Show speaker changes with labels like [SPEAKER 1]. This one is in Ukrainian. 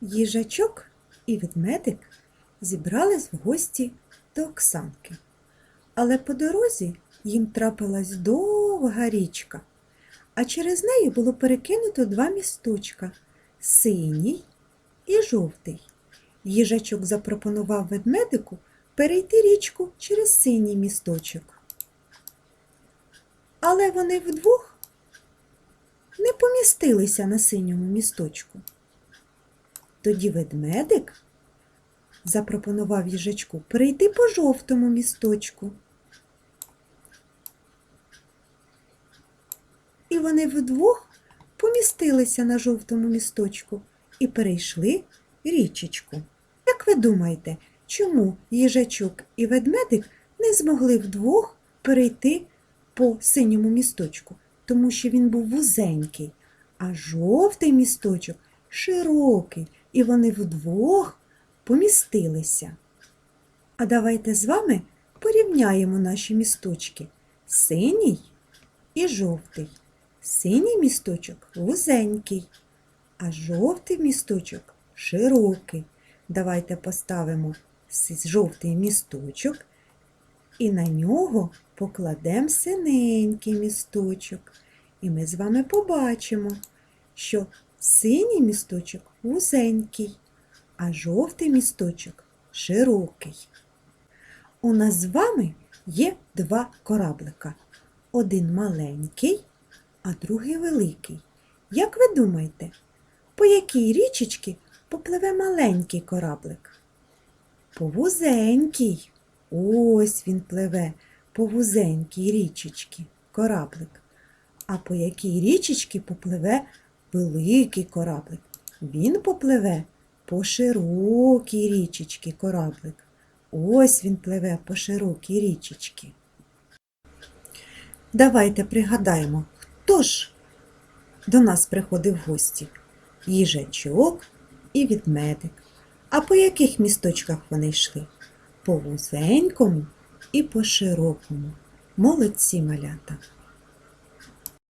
[SPEAKER 1] Їжачок і ведмедик зібрались в гості до Оксанки. Але по дорозі їм трапилась довга річка, а через неї було перекинуто два місточка синій і жовтий. Їжачок запропонував ведмедику перейти річку через синій місточок. Але вони вдвох не помістилися на синьому місточку. Тоді ведмедик запропонував їжачку перейти по жовтому місточку. І вони вдвох помістилися на жовтому місточку і перейшли річечку. Як ви думаєте, чому їжачок і ведмедик не змогли вдвох перейти по синьому місточку? Тому що він був вузенький, а жовтий місточок широкий, і вони вдвох помістилися. А давайте з вами порівняємо наші місточки синій і жовтий. Синій місточок вузенький, а жовтий місточок широкий. Давайте поставимо жовтий місточок і на нього покладемо синенький місточок. І ми з вами побачимо, що синій місточок вузенький, а жовтий місточок широкий. У нас з вами є два кораблика. Один маленький, а другий великий. Як ви думаєте, по якій річечці попливе маленький кораблик? По вузенькій. Ось він пливе по вузенькій річечці кораблик. А по якій річечці попливе великий кораблик? Він попливе по широкій річечці кораблик. Ось він пливе по широкій річечці. Давайте пригадаємо, хто ж до нас приходив в гості? Їжачок і відмедик. А по яких місточках вони йшли? По вузенькому і по широкому. Молодці малята.